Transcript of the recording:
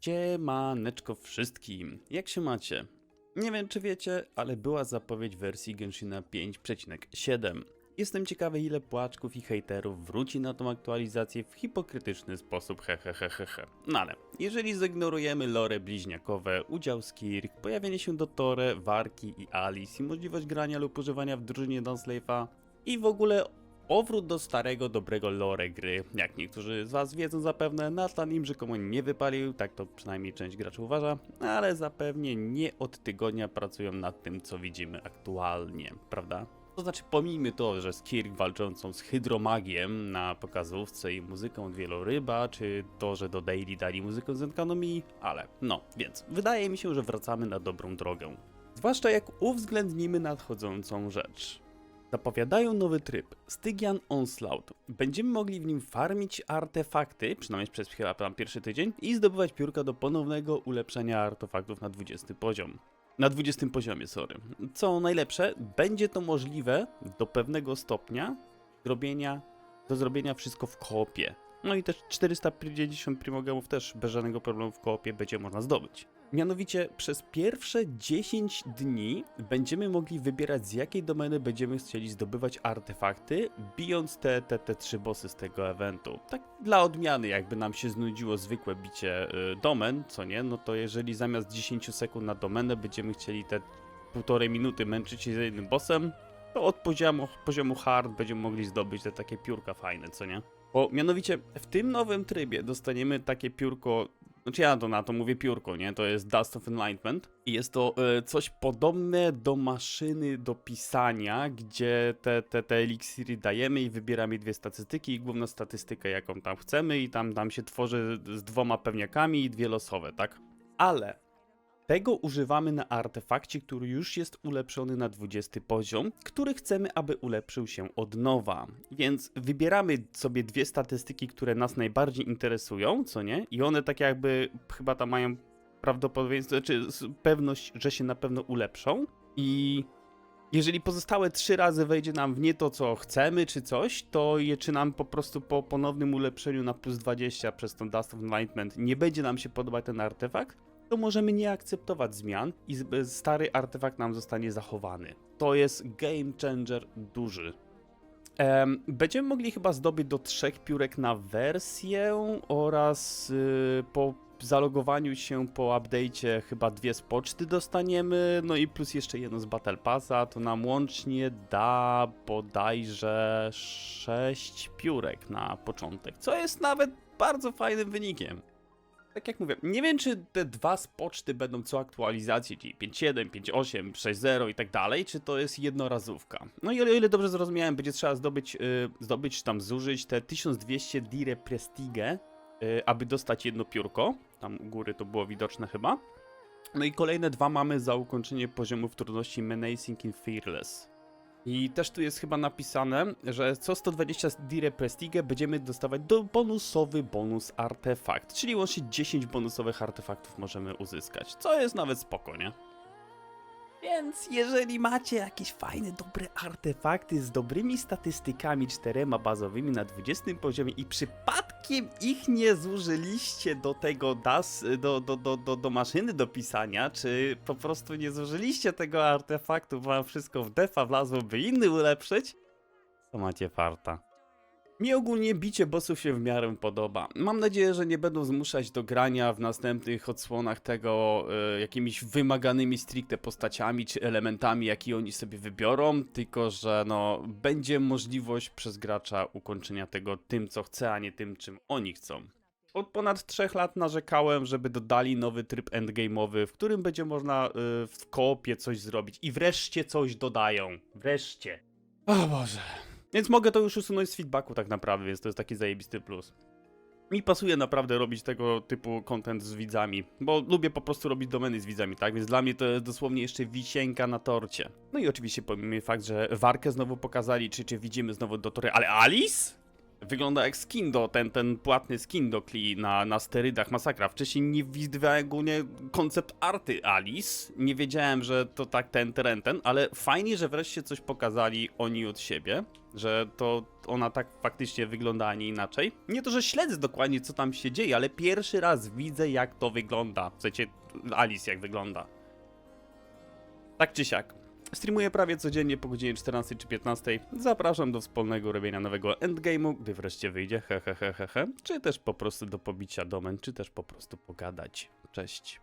Siemaneczko wszystkim, jak się macie? Nie wiem czy wiecie, ale była zapowiedź wersji Genshina 5.7. Jestem ciekawy ile płaczków i hejterów wróci na tą aktualizację w hipokrytyczny sposób hehehehehe. No ale, jeżeli zignorujemy lore bliźniakowe, udział z Kirk, pojawienie się Dotore, Warki i Alice i możliwość grania lub używania w drużynie Donsleifa i w ogóle Powrót do starego, dobrego lore gry. Jak niektórzy z Was wiedzą zapewne, Nathan im rzekomo nie wypalił, tak to przynajmniej część graczy uważa, ale zapewnie nie od tygodnia pracują nad tym, co widzimy aktualnie, prawda? To znaczy, pomijmy to, że z Kirk walczącą z hydromagiem na pokazówce i muzyką wieloryba, czy to, że do Daily dali muzykę z Enkanomii, ale no, więc wydaje mi się, że wracamy na dobrą drogę. Zwłaszcza jak uwzględnimy nadchodzącą rzecz. Zapowiadają nowy tryb, Stygian Onslaught. Będziemy mogli w nim farmić artefakty, przynajmniej przez chyba tam pierwszy tydzień, i zdobywać piórka do ponownego ulepszenia artefaktów na 20 poziom. Na 20 poziomie, sorry. Co najlepsze, będzie to możliwe do pewnego stopnia zrobienia, do zrobienia wszystko w koopie. No i też 450 primogemów też bez żadnego problemu w koopie będzie można zdobyć. Mianowicie przez pierwsze 10 dni będziemy mogli wybierać z jakiej domeny będziemy chcieli zdobywać artefakty, bijąc te, te, te trzy bossy z tego eventu. Tak dla odmiany, jakby nam się znudziło zwykłe bicie y, domen, co nie, no to jeżeli zamiast 10 sekund na domenę będziemy chcieli te półtorej minuty męczyć się z jednym bossem, to od poziomu, poziomu hard będziemy mogli zdobyć te takie piórka fajne, co nie? Bo mianowicie w tym nowym trybie dostaniemy takie piórko, znaczy ja to na to mówię piórko, nie? To jest Dust of Enlightenment i jest to e, coś podobne do maszyny do pisania, gdzie te, te, te eliksiry dajemy i wybieramy dwie statystyki i główną statystykę jaką tam chcemy i tam, tam się tworzy z dwoma pewniakami i dwie losowe, tak? Ale tego używamy na artefakcie, który już jest ulepszony na 20 poziom, który chcemy, aby ulepszył się od nowa. Więc wybieramy sobie dwie statystyki, które nas najbardziej interesują, co nie? I one tak jakby chyba tam mają prawdopodobieństwo, znaczy pewność, że się na pewno ulepszą. I jeżeli pozostałe trzy razy wejdzie nam w nie to, co chcemy, czy coś, to je czy nam po prostu po ponownym ulepszeniu na plus 20 przez ten Dust of Enlightenment nie będzie nam się podobać ten artefakt, to możemy nie akceptować zmian i z- stary artefakt nam zostanie zachowany. To jest game changer duży. Em, będziemy mogli chyba zdobyć do trzech piórek na wersję oraz y, po zalogowaniu się po update'cie chyba dwie z poczty dostaniemy, no i plus jeszcze jedno z Battle Passa, to nam łącznie da bodajże sześć piórek na początek, co jest nawet bardzo fajnym wynikiem tak jak mówię, nie wiem czy te dwa z poczty będą co aktualizacji, czyli 5.7, 5.8, 6.0 i tak dalej, czy to jest jednorazówka. No i o ile dobrze zrozumiałem, będzie trzeba zdobyć, y, zdobyć tam zużyć te 1200 dire prestige, y, aby dostać jedno piórko. Tam u góry to było widoczne chyba. No i kolejne dwa mamy za ukończenie poziomów trudności Menacing i Fearless. I też tu jest chyba napisane, że co 120 dire prestige będziemy dostawać do bonusowy bonus artefakt, czyli łącznie 10 bonusowych artefaktów możemy uzyskać, co jest nawet spoko, nie? Więc jeżeli macie jakieś fajne, dobre artefakty z dobrymi statystykami, czterema bazowymi na 20 poziomie i przypadkiem ich nie zużyliście do tego DAS, do, do, do, do, do maszyny do pisania, czy po prostu nie zużyliście tego artefaktu, bo wam wszystko w defa wlazło, by inny ulepszyć, to macie farta. Mi ogólnie bicie bossów się w miarę podoba. Mam nadzieję, że nie będą zmuszać do grania w następnych odsłonach tego e, jakimiś wymaganymi stricte postaciami czy elementami, jakie oni sobie wybiorą, tylko że no będzie możliwość przez gracza ukończenia tego tym, co chce, a nie tym, czym oni chcą. Od ponad 3 lat narzekałem, żeby dodali nowy tryb endgame'owy, w którym będzie można e, w koopie coś zrobić. I wreszcie coś dodają. Wreszcie. O Boże. Więc mogę to już usunąć z feedbacku tak naprawdę, więc to jest taki zajebisty plus. Mi pasuje naprawdę robić tego typu content z widzami, bo lubię po prostu robić domeny z widzami, tak? Więc dla mnie to jest dosłownie jeszcze wisienka na torcie. No i oczywiście pomijmy fakt, że Warkę znowu pokazali, czy, czy widzimy znowu Dotory, ale Alice? Wygląda jak skindo, ten, ten płatny skindo kli na, na sterydach, masakra. Wcześniej nie widywałem ogólnie koncept arty Alice. Nie wiedziałem, że to tak ten, ten, ten, ale fajnie, że wreszcie coś pokazali oni od siebie, że to ona tak faktycznie wygląda, a nie inaczej. Nie to, że śledzę dokładnie, co tam się dzieje, ale pierwszy raz widzę, jak to wygląda. W Alice, jak wygląda. Tak czy siak. Streamuję prawie codziennie po godzinie 14 czy 15. Zapraszam do wspólnego robienia nowego endgame'u, gdy wreszcie wyjdzie, he, he, he, he, he. Czy też po prostu do pobicia domen, czy też po prostu pogadać. Cześć.